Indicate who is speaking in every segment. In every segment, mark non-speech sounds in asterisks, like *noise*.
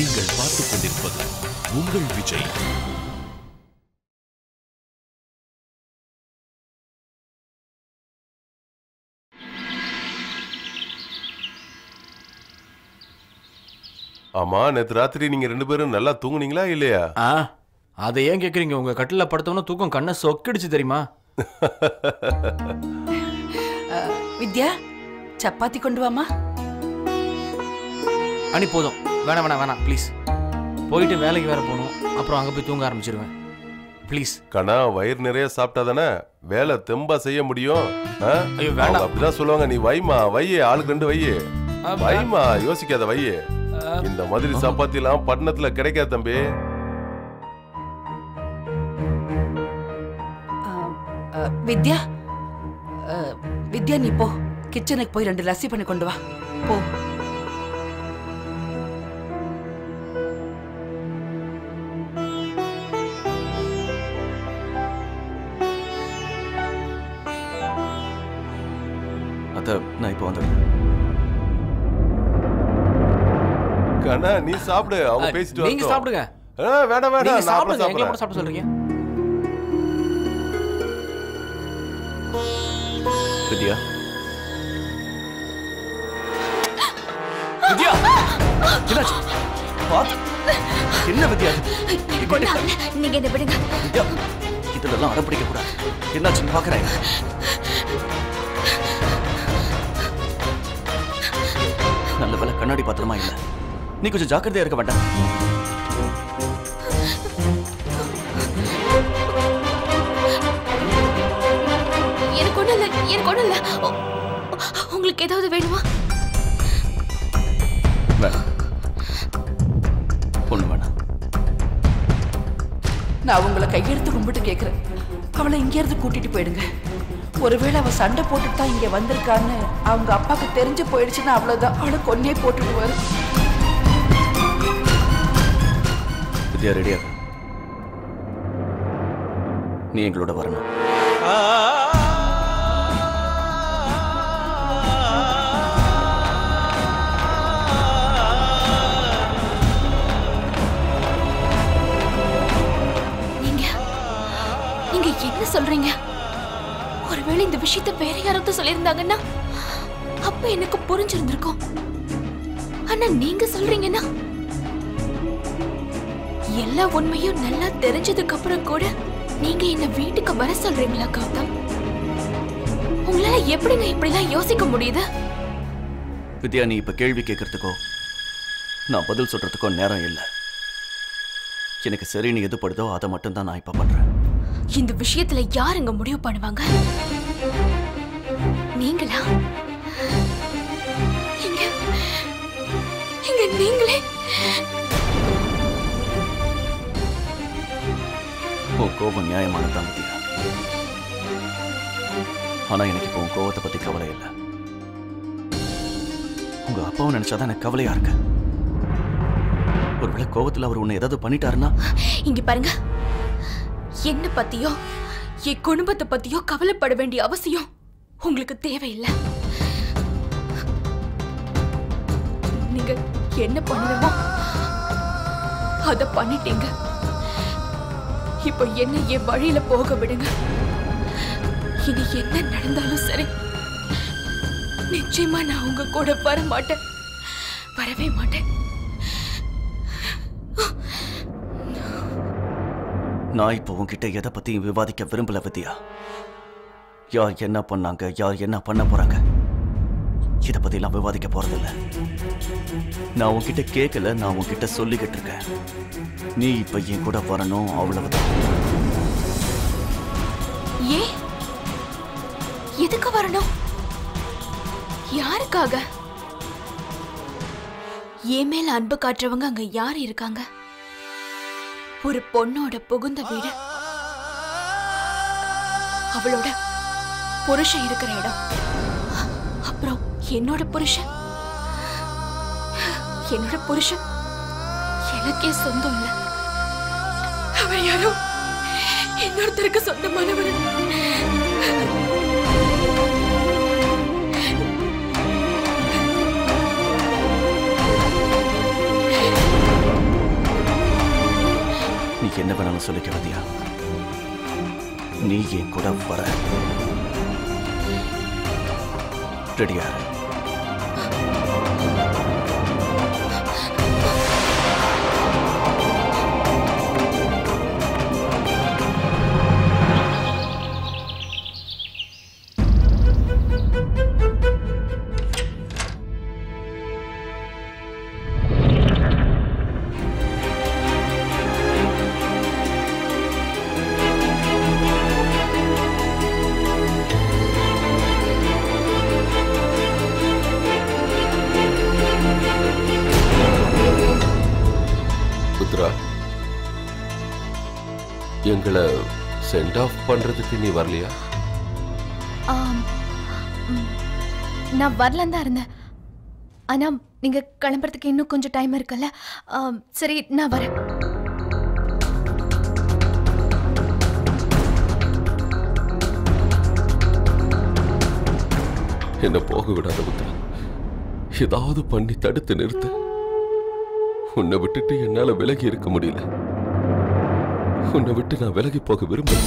Speaker 1: நீங்கள் பார்த்துக் கொண்டிருப்பது உங்கள் விஜய்.
Speaker 2: ஆமா நேத்து ராத்திரி நீங்க ரெண்டு பேரும் நல்லா தூங்குனீங்களா இல்லையா?
Speaker 3: ஆ அதை ஏன் கேக்குறீங்க? உங்க கட்டில படுத்தவன தூக்கம் கண்ணை சொக்கிடுச்சு தெரியுமா?
Speaker 4: வித்யா சப்பாத்தி கொண்டு வாமா.
Speaker 3: அனி போதும். வேணாம் வேணாம் வேணாம். ப்ளீஸ் போயிட்டு வேலைக்கு வேற போகணும். அப்புறம் அங்கே போய் தூங்க ஆரம்பிச்சிருவேன். ப்ளீஸ்
Speaker 2: கண்ணா வயிறு நிறைய சாப்பிட்டா தானே வேலை தெம்பா செய்ய முடியும்?
Speaker 3: ஐயோ, வேண்டாம்.
Speaker 2: அப்படிதான் சொல்லுவாங்க. நீ வைமா வையே ஆளுக்கு ரெண்டு வையே. வைமா யோசிக்காத வையே. இந்த மாதிரி சப்பாத்தி எல்லாம் பட்டணத்துல கிடைக்காது தம்பி.
Speaker 4: வித்யா? வித்யா நீ போ. கிச்சனுக்கு போய் ரெண்டு லஸ்ஸி பண்ணி கொண்டு வா. போ.
Speaker 2: சாப்பிடு அவங்க பேசிட்டு
Speaker 3: நீங்க. சாப்பிடுங்க.
Speaker 2: ஆ, வேண்டாம்
Speaker 3: நீங்க
Speaker 2: வேண்டாம் நான் அப்புறம்
Speaker 3: சாப்பிடுங்க. எங்களை கூட சாப்பிட சொல்றீங்க.
Speaker 5: வித்யா?
Speaker 3: வித்யா?
Speaker 5: என்னாச்சு? பாத்து. என்ன வித்யா
Speaker 6: நீங்க என்ன விடுங்க.
Speaker 5: வித்யா இதுலலாம் அடம் பிடிக்க கூடாது என்னாச்சுன்னு பாக்குறேன். நல்ல வேலை கண்ணாடி பாத்திரமா இல்ல? நீ கொஞ்சம் ஜாக்கிரதையா இருக்க வேண்டாம்
Speaker 6: எனக்கு ஒண்ணும் இல்ல எனக்கு ஒண்ணும் இல்ல. உ- உங்களுக்கு ஏதாவது வேணுமா?
Speaker 5: வேணாம். ஒண்ணு வேணாம்.
Speaker 4: நான் உங்களை கையெடுத்து கும்பிட்டு கேக்குறேன். அவளை இங்க இருந்து கூட்டிட்டு போயிடுங்க. ஒருவேளை அவ சண்டை போட்டுட்டு தான் இங்க வந்திருக்கான்னு அவங்க அப்பாக்கு தெரிஞ்சு போயிடுச்சுன்னா அவ்வளவுதான். அவளை கொன்னே போட்டுடுவாரு.
Speaker 5: வித்யா ரெடியா நீ எங்களோட வரணும்.
Speaker 6: நீங்க நீங்க என்ன சொல்றீங்க? ஒருவேளை இந்த விஷயத்தை வேற யாராவது சொல்லியிருந்தாங்கன்னா அப்ப எனக்கு புரிஞ்சிருந்திருக்கும். ஆனா நீங்க சொல்றீங்கன்னா எல்லா உண்மையும் நல்லா தெரிஞ்சதுக்கு அப்புறம் கூட நீங்க என்ன வீட்டுக்கு வர சொல்றீங்களா கௌதம்? உங்களால எப்படிங்க இப்படிலாம் யோசிக்க முடியுது?
Speaker 5: வித்யா நீ இப்ப கேள்வி கேட்கறதுக்கோ நான் பதில் சொல்றதுக்கோ நேரம் இல்லை. எனக்கு சரின்னு எது படுதோ அதை மட்டும் தான் நான் இப்ப பண்றேன்.
Speaker 6: இந்த விஷயத்துல யாருங்க முடிவு பண்ணுவாங்க? நீங்களா? நீங்களே
Speaker 5: ஓ கோபம் நியாயமானதான் வித்யா ஆனா எனக்கு இப்போ உன் கோவத்தை பத்தி கவலை இல்லை. உங்க அப்பாவும் நினைச்சாதான் எனக்கு கவலையா இருக்கு. ஒருவேளை கோவத்துல அவர் உன்னை ஏதாவது பண்ணிட்டாருன்னா?
Speaker 6: இங்க பாருங்க. என்ன பத்தியோ என் குடும்பத்தை பத்தியோ கவலைப்பட வேண்டிய அவசியம் உங்களுக்கு தேவையில்லை. நீங்க என்ன பண்ணணுமோ அதை பண்ணிட்டீங்க. இப்போ என்ன என் வழியில போக விடுங்க. இனி என்ன நடந்தாலும் சரி நிச்சயமா நான் உங்க கூட வர மாட்டேன். வரவே மாட்டேன்.
Speaker 5: நான் இப்போ உங்ககிட்ட எதை பத்தியும் விவாதிக்க விரும்பல வித்யா. யார் என்ன பண்ணாங்க யார் என்ன பண்ண போறாங்க? இதை பத்திலாம் விவாதிக்க போறதில்லை. நான் உன்கிட்ட கேட்கல நான் உன்கிட்ட சொல்லிக்கிட்டு இருக்கேன். நீ இப்ப என் கூட வரணும் அவ்வளவுதான்.
Speaker 6: ஏன் எதுக்கு வரணும்? யாருக்காக? என் மேல அன்பு காட்டுறவங்க அங்க யார் இருக்காங்க? ஒரு பொண்ணோட புகுந்த வீடு. அவளோட புருஷன் இருக்கிற இடம். அப்புறம் என்னோட புருஷன்? என்னோட புருஷன். எனக்கே சொந்தம் இல்ல. அவர் யாரோ? இன்னொருத்தருக்கு சொந்தமானவர்.
Speaker 5: நீ என்ன வேணாலும் சொல்லிக்க வித்யா நீ என் கூட வர. ரெடியாரு இரு.
Speaker 2: புத்ரா எங்களை சென்ட் ஆஃப் பண்றதுக்கு நீ வரலையா.
Speaker 6: நான் வரலன்னு தான் இருந்தேன். ஆனா நீங்க கிளம்புறதுக்கு இன்னும் கொஞ்சம் டைம் இருக்குல்ல? சரி நான் வரேன்.
Speaker 2: என்ன போக விடாத ஏதாவது பண்ணி தடுத்து நிறுத்த. உன்னை விட்டுட்டு என்னால விலகி இருக்க முடியல. உன்னை விட்டு நான் விலகி போக விரும்பல.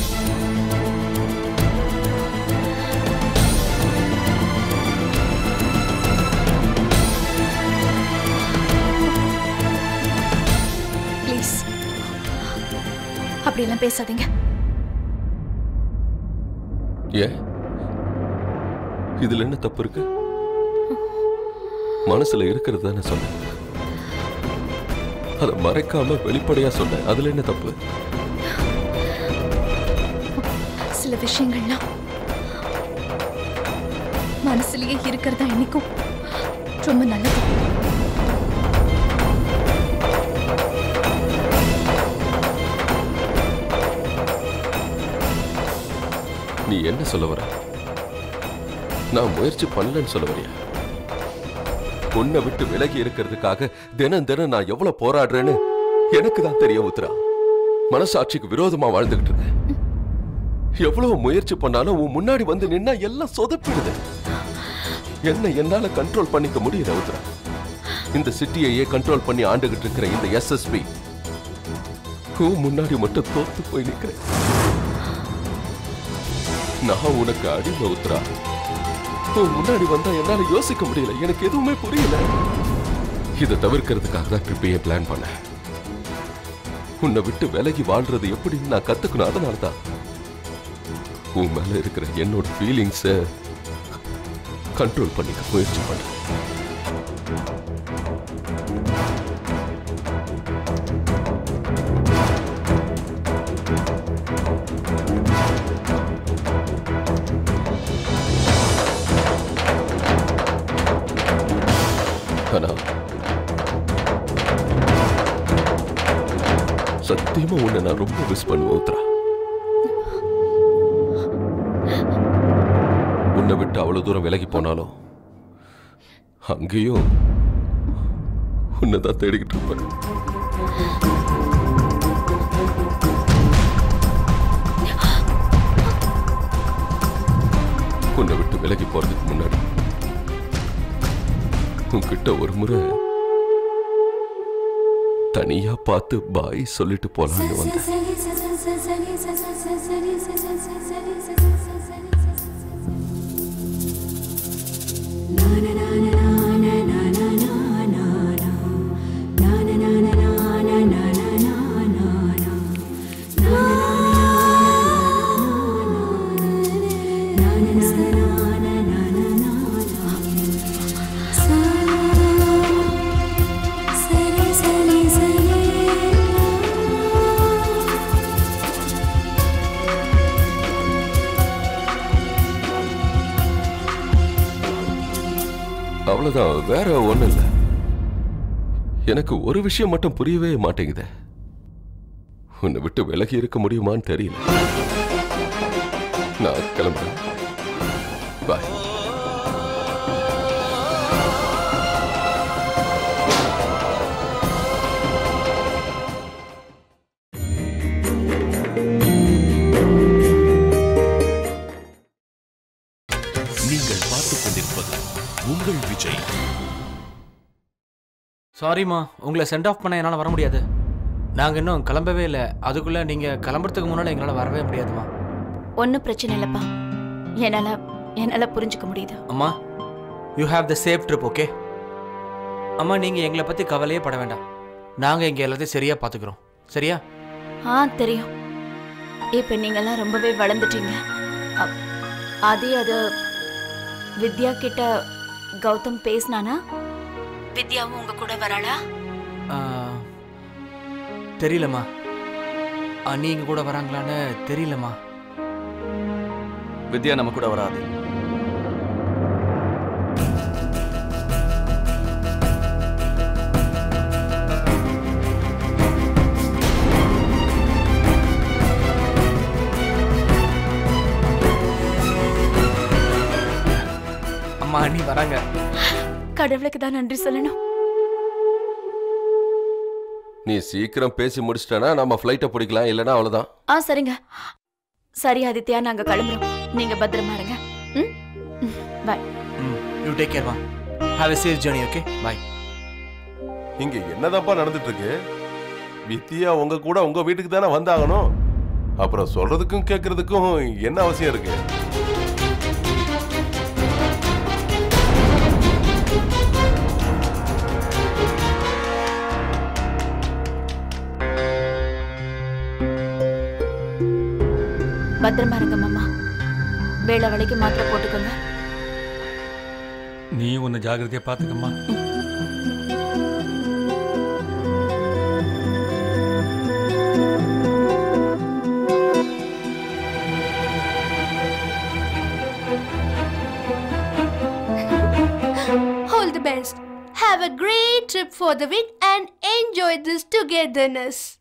Speaker 6: ப்ளீஸ் அப்படியெல்லாம் பேசாதீங்க.
Speaker 2: ஏன்? இதுல என்ன தப்பு இருக்கு? மனசுல இருக்கிறது தானே சொன்னேன். அதை மறைக்காம வெளிப்படையா சொன்னேன். அதுல என்ன தப்பு?
Speaker 6: சில விஷயங்கள்லாம் மனசுலயே இருக்கிறதா இன்னைக்கும் ரொம்ப நல்லது.
Speaker 2: நீ என்ன சொல்ல வர? நான் முயற்சி பண்ணலன்னு சொல்ல வரியா? உன்னை விட்டு விலகி இருக்கிறதுக்காக தினம் தினம் நான் எவ்வளவு போராடுறேன்னு எனக்கு தான் தெரியும் உத்ரா மனசாட்சிக்கு விரோதமா வாழ்ந்துகிட்டு இருக்கேன் எவ்வளவு முயற்சி பண்ணாலும் உன் முன்னாடி வந்து நின்னா எல்லாம் சொதப்பிடுது. என்ன என்னால கண்ட்ரோல் பண்ணிக்க முடியல உத்ரா இந்த சிட்டியையே கண்ட்ரோல் பண்ணி ஆண்டுகிட்டு இருக்கிற இந்த எஸ்எஸ்பி உன் முன்னாடி மட்டும் தோத்து போய் நிக்கிறேன். நான் உனக்கு அடிமை உத்ரா உன் முன்னாடி வந்தா என்னால யோசிக்க முடியல. எனக்கு எதுவுமே புரியல. இதை தவிர்க்கிறதுக்காக தான் ட்ரிப்பையே பிளான் பண்ணேன். உன்னை விட்டு விலகி வாழ்றது எப்படின்னு நான் கத்துக்கணும். அதனால தான் உன் மேல இருக்கிற என்னோட ஃபீலிங்ஸ கண்ட்ரோல் பண்ணிக்க முயற்சி பண்ணேன். மிஸ் உத்ரா உன்னை விட்டு அவ்வளவு தூரம் விலகி போனாலும் அங்கேயும் உன்னை தான் தேடிக்கிட்டு இருப்பேன். உன்னை விட்டு விலகி போறதுக்கு முன்னாடி உன்கிட்ட ஒரு முறை தனியா பார்த்து பாய் சொல்லிட்டு போலான்னு வந்தேன். எனக்கு ஒரு விஷயம் மட்டும் புரியவே மாட்டேங்குதே. உன்னை விட்டு விலகி இருக்க முடியுமான்னு தெரியல. நான் கிளம்புறேன். பாய்
Speaker 3: சாரிம்மா உங்களை சென்ட் ஆஃப் பண்ண என்னால் வர முடியாது. நாங்கள் இன்னும் கிளம்பவே இல்லை. அதுக்குள்ளே நீங்கள் கிளம்புறதுக்கு முன்னால் எங்களால் வரவே முடியாதுமா.
Speaker 7: ஒன்றும் பிரச்சனை இல்லைப்பா. என்னால் என்னால் புரிஞ்சுக்க முடியுது.
Speaker 3: அம்மா you have the safe trip okay அம்மா நீங்கள் எங்களை பற்றி கவலையே பட வேண்டாம். நாங்கள் இங்கே எல்லாத்தையும் சரியாக பார்த்துக்குறோம் சரியா?
Speaker 7: ஆ தெரியும். இப்போ நீங்கெல்லாம் ரொம்பவே வளர்ந்துட்டீங்க. அதே அது வித்யா கிட்ட கௌதம் பேசினானா? வித்யாவும் உங்க கூட வராளா?
Speaker 3: ஆ, தெரியலம்மா. அண்ணி இங்கே கூட வராங்களான்னு தெரியலம்மா.
Speaker 5: வித்யா நம்ம கூட வராது.
Speaker 3: அம்மா அண்ணி வராங்க.
Speaker 7: கடவுளுக்கு தான் நன்றி சொல்லணும்.
Speaker 2: நீ சீக்கிரம் பேசி முடிச்சிட்டனா நம்ம ஃப்ளைட்டை பிடிக்கலாம் இல்லைன்னா அவ்வளோதான்
Speaker 7: ஆ சரிங்க. சரி ஆதித்யா நாங்க கிளம்புறோம். நீங்க பத்திரமா இருங்க. ம்? பாய்
Speaker 3: ம் you take கேர்மா have a safe journey okay bye
Speaker 8: இங்க என்னதான்ப்பா நடந்துட்டு இருக்கு வித்தியா உங்க கூட உங்க வீட்டுக்கு தானே வந்தாகணும். அப்புறம் சொல்றதுக்கும் கேட்கறதுக்கும் என்ன அவசியம் இருக்கு?
Speaker 7: பத்திரமா இருங்க மாமா வேலை வேலைக்கு மாத்திரை போட்டுக்கோங்க
Speaker 9: நீ உன்னை ஜாகிரதையா பாத்துக்கம்மா
Speaker 10: All the best. Have a great trip for the week and enjoy this togetherness.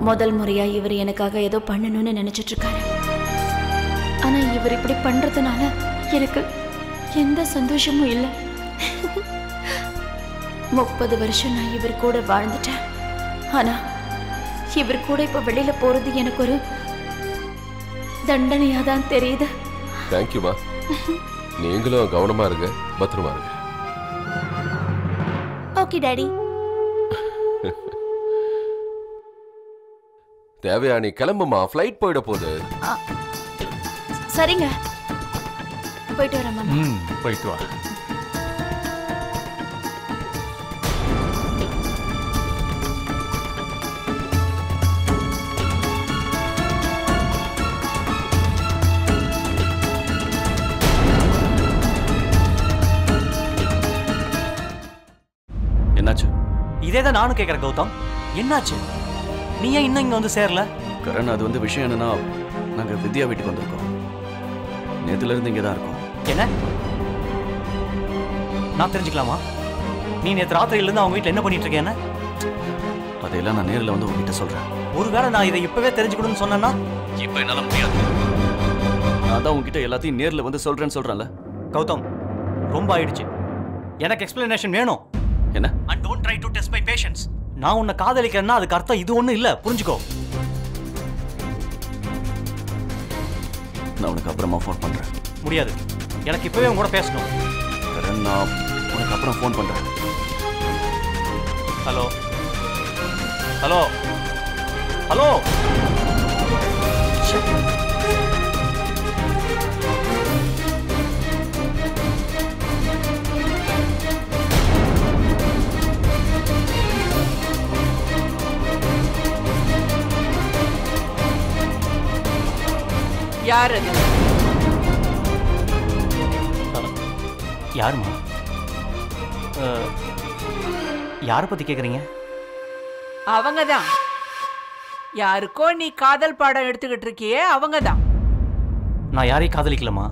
Speaker 7: முதல் முறையா இவர் எனக்காக ஏதோ பண்ணணும்னு நினைச்சிட்டு இருக்காரு ஆனா இவர் இப்படி பண்றதுனால எனக்கு எந்த சந்தோஷமும் இல்லை. *laughs* முப்பது வருஷம் நான் இவர் கூட வாழ்ந்துட்டேன். ஆனா இவர் கூட இப்ப வெளியில போறது எனக்கு ஒரு தண்டனையா தான் தெரியுது.
Speaker 2: தேங்க்யூமா *laughs* நீங்களும் கவனமா இருங்க பத்திரமா இருங்க.
Speaker 10: Okay, Daddy.
Speaker 2: தேவையா நீ கிளம்புமா? ஃப்ளைட் போயிட போகுது.
Speaker 7: சரிங்க. போயிட்டு வரேன் மாமா.
Speaker 9: ம் போயிட்டு வா.
Speaker 5: என்னாச்சு? இதே தான் நானும் கேட்குறேன் கௌதம். என்னாச்சு? நீ ஏன் இன்னும் இங்கே வந்து சேரல? கரண் அது வந்து விஷயம் என்னன்னா நாங்கள் வித்யா வீட்டுக்கு வந்திருக்கோம். நேத்துல இருந்து இங்கே தான் இருக்கோம்.
Speaker 11: என்ன? நான் தெரிஞ்சுக்கலாமா? நீ நேற்று ராத்திரியிலேருந்து அவங்க வீட்டில் என்ன பண்ணிட்டு இருக்கேன்னு
Speaker 5: அதையெல்லாம் நான் நேரில் வந்து உங்ககிட்ட சொல்கிறேன்
Speaker 11: ஒருவேளை நான் இதை இப்பவே தெரிஞ்சுக்கணும்னு சொன்னேன்னா?
Speaker 5: இப்போ என்னால் முடியாது. நான் தான் உங்ககிட்ட எல்லாத்தையும் நேரில் வந்து சொல்கிறேன்னு சொல்கிறேன்ல
Speaker 11: கௌதம் ரொம்ப ஆயிடுச்சு. எனக்கு எக்ஸ்பிளனேஷன் வேணும்.
Speaker 5: என்ன?
Speaker 11: And don't try to test my patience நான் உன்னை காதலிக்கிறேன்னா அதுக்கு அர்த்தம் இது ஒன்றும் இல்லை. புரிஞ்சுக்கோ.
Speaker 5: நான் உனக்கு அப்புறமா ஃபோன் பண்ணுறேன்
Speaker 11: முடியாது. எனக்கு இப்பவே உன் கூட பேசணும்.
Speaker 5: நான் உனக்கு அப்புறம் ஃபோன் பண்ணுறேன்
Speaker 11: ஹலோ. ஹலோ. ஹலோ.
Speaker 12: யார் அது
Speaker 11: யாருமா? யாரை பற்றி கேட்குறீங்க
Speaker 12: அவங்க தான் யாருக்கோ நீ காதல் பாடம் எடுத்துக்கிட்டு இருக்கியே அவங்க தான்
Speaker 11: நான் யாரையும் காதலிக்கலமா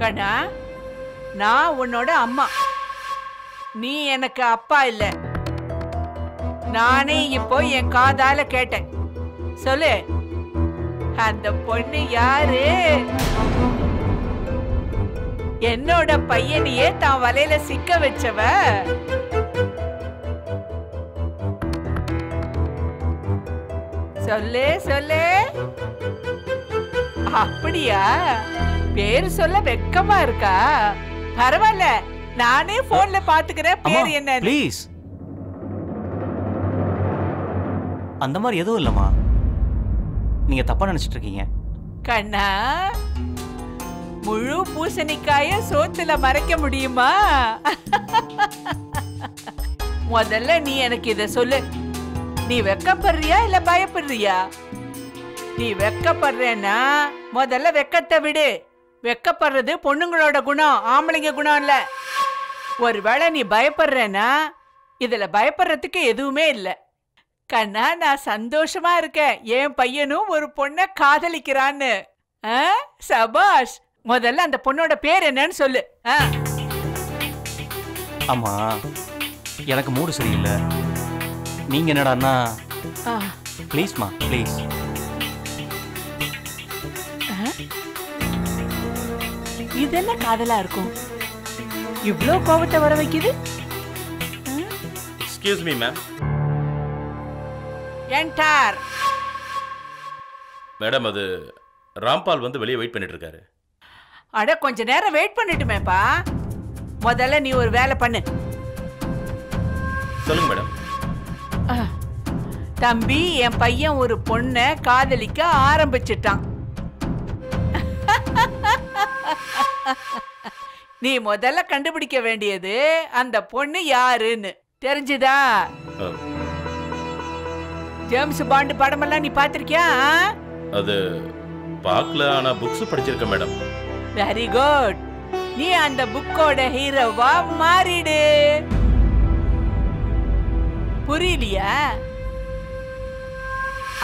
Speaker 12: கண்ணா நான் உன்னோட அம்மா. நீ எனக்கு அப்பா இல்ல. நானே இப்போ என் காதால கேட்டேன். சொல்லு. அந்த பொண்ணு யாரு? என்னோட பையனையே தான் வலையில சிக்க வச்சவ. சொல்லு சொல்லு. அப்படியா? பேரு சொல்ல வெக்கமா இருக்கா? பரவாயில்ல நானே போன்ல பாத்துக்கிறேன். பேர் என்ன
Speaker 11: ப்ளீஸ் அந்த மாதிரி எதுவும் இல்லைம்மா. நீங்க தப்பா நினைச்சிட்டு இருக்கீங்க
Speaker 12: கண்ணா முழு பூசணிக்காய சோத்துல மறைக்க முடியுமா? *laughs* முதல்ல நீ எனக்கு இத சொல்லு. நீ வெக்கப்படுறியா இல்ல பயப்படுறியா? நீ வெக்கப்படுறேன்னா முதல்ல வெக்கத்தை விடு. வெக்கப்படுறது பொண்ணுங்களோட குணம் ஆம்பளைங்க குணம் இல்ல. ஒருவேளை நீ பயப்படுறேன்னா இதுல பயப்படுறதுக்கு எதுவுமே இல்லை. கண்ணா நான் சந்தோஷமா இருக்கேன். என் பையனும் ஒரு பொண்ணை காதலிக்கிறான்னு. ஆ? சபாஷ் முதல்ல அந்த பொண்ணோட பேர் என்னன்னு சொல்லு. ஆ.
Speaker 11: ஆமா எனக்கு மூடு சரியில்லை. நீங்க என்னடான்னா?
Speaker 12: ஆ.
Speaker 11: ப்ளீஸ்மா ப்ளீஸ்
Speaker 12: ஆ? இது என்ன காதலா இருக்கும்? இவ்ளோ கோபத்தை வர வைக்குது?
Speaker 13: எக்ஸ்கியூஸ் மீ மேம்
Speaker 12: என்டார்
Speaker 13: மேடம் அது ராம்பால் வந்து வெளியே வெயிட் பண்ணிட்டு இருக்காரு
Speaker 12: அட கொஞ்ச நேரம் வெயிட் பண்ணிட்டுமேப்பா. முதல்ல நீ ஒரு வேலை பண்ணு.
Speaker 13: சொல்லுங்க மேடம்.
Speaker 12: தம்பி என் பையன் ஒரு பொண்ணை காதலிக்க ஆரம்பிச்சிட்டான். நீ முதல்ல கண்டுபிடிக்க வேண்டியது அந்த பொண்ணு யாருன்னு. தெரிஞ்சுதா? ஜேம்ஸ் பாண்டு படமெல்லாம் நீ பார்த்திருக்கியா?
Speaker 13: அது பார்க்கல ஆனா புக்ஸ் படிச்சிருக்கேன் மேடம்
Speaker 12: வெரி குட் நீ அந்த புக்கோட ஹீரோவா மாறிடு. புரியலையா?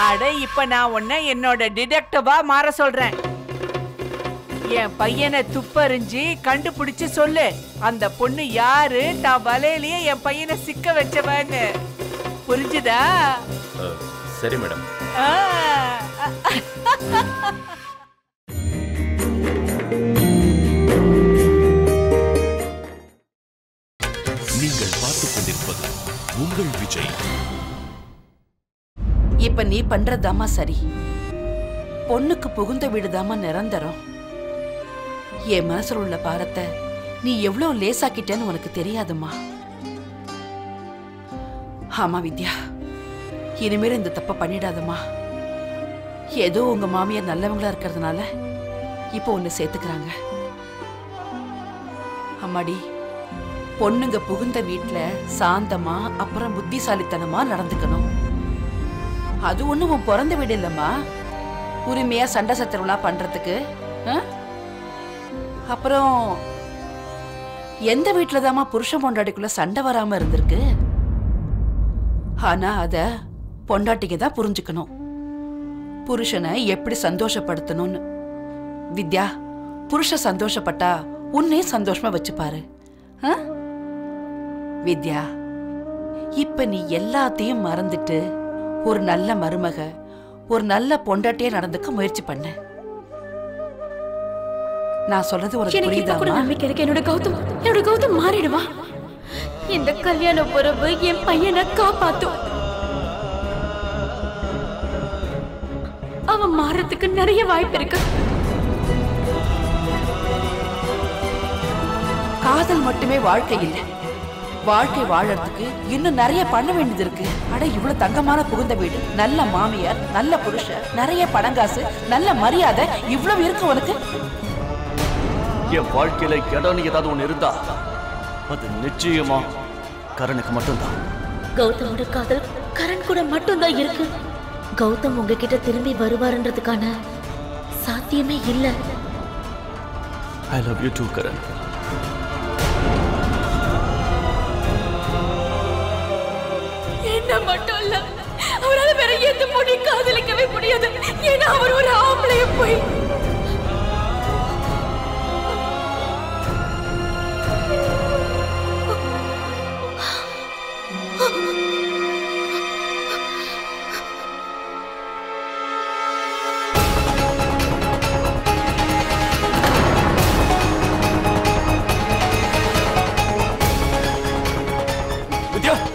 Speaker 12: அட இப்ப நான் உன்னை என்னோட டிடெக்டிவா மாற சொல்றேன். என் பையனை துப்பறிஞ்சு கண்டுபிடிச்சு சொல்லு. அந்த பொண்ணு யாரு? நான் வலையிலேயே என் பையனை சிக்க வச்சவன்னு. புரிஞ்சுதா?
Speaker 13: சரி மேடம்.
Speaker 1: நீங்கள் பார்த்துக் கொண்டிருப்பது உங்கள் விஜய்.
Speaker 4: இப்ப நீ பண்றதாமா சரி. பொண்ணுக்கு புகுந்த வீடுதாம்மா நிரந்தரம். என் மனசுல உள்ள பாரத்தை நீ எவ்வளவு லேசாக்கிட்டேன்னு உனக்கு தெரியாதும்மா. ஆமா வித்யா. இனிமேல் இந்த தப்ப பண்ணிடாதம்மா. ஏதோ உங்க மாமியார் நல்லவங்களா இருக்கிறதுனால இப்போ ஒன்று சேர்த்துக்கிறாங்க. அம்மாடி பொண்ணுங்க புகுந்த வீட்டில் சாந்தமா அப்புறம் புத்திசாலித்தனமா நடந்துக்கணும். அது ஒன்றும் உன் பிறந்த வீடு இல்லைம்மா. உரிமையா சண்டை சத்திரம்லாம் பண்றதுக்கு ஆ? அப்புறம் எந்த வீட்டில் தாம்மா புருஷன் பொண்டாட்டிக்குள்ள சண்டை வராமல் இருந்திருக்கு? ஆனா அத பொண்டாட்டிக்கு தான் புரிஞ்சுக்கணும். புருஷனை எப்படி சந்தோஷப்படுத்தணும்னு. வித்யா புருஷன் சந்தோஷப்பட்டா உன்னே சந்தோஷமா வச்சுப்பாரு? வித்யா இப்ப நீ எல்லாத்தையும் மறந்துட்டு ஒரு நல்ல மருமக ஒரு நல்ல பொண்டாட்டியா நடந்துக்க முயற்சி பண்ண. நான் சொல்றது புரியுதாமா
Speaker 6: நம்பிக்கை இருக்கு. என்னோட கௌதம் என்னோட கௌதம் மாறிடுவா. இந்த கல்யாண உறவு என் பையனை காப்பாத்தும் அவன் மாறதுக்கு நிறைய வாய்ப்பு இருக்கு.
Speaker 4: காதல் மட்டுமே வாழ்க்கை இல்லை. வாழ்க்கை வாழறதுக்கு இன்னும் நிறைய பண்ண வேண்டியது இருக்கு. அட இவ்வளவு தங்கமான புகுந்த வீடு நல்ல மாமியார் நல்ல புருஷன் நிறைய பணங்காசு நல்ல மரியாதை இவ்வளவு இருக்கு உனக்கு?
Speaker 5: என் வாழ்க்கையில இடம்னு ஏதாவது ஒண்ணு இருந்தா அது நிச்சயமா. கரனுக்கு மட்டும்தான்.
Speaker 14: கௌதமோட காதல் கரண் கூட மட்டும்தான் இருக்கு. கௌதம் உங்ககிட்ட திரும்பி வருவாருன்றதுக்கான சாத்தியமே இல்ல.
Speaker 5: I love you too Karan.
Speaker 6: என்ன மட்டும் இல்ல. அவரால வேற எந்த பொண்ணையும் காதலிக்கவே முடியாது. ஏன்னா அவர் ஒரு ஆம்பளைய போய். 文婷